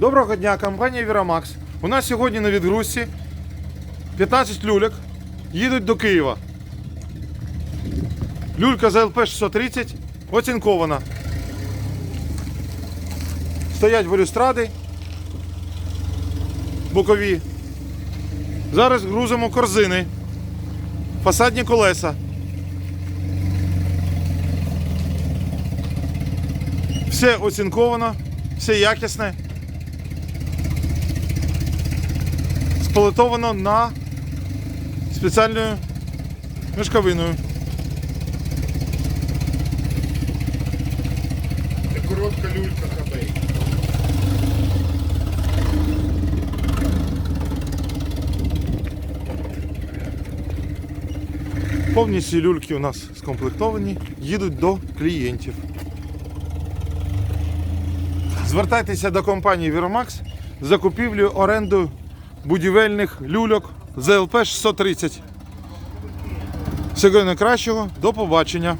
Доброго дня, компанія Вірамакс. У нас сьогодні на відгрузці 15 люляк їдуть до Києва. Люлька за ЛП 630 оцінкована. Стоять балюстради бокові. Зараз грузимо корзини, фасадні колеса. Все оцінковано, все якісне. Сполитовано на спеціальною мішковиною. Це коротка люлька хабей. Повністю люльки у нас скомплектовані, їдуть до клієнтів. Звертайтеся до компанії Віромакс з закупівлею оренду будівельних люльок ЗЛП 630. Всього найкращого, до побачення.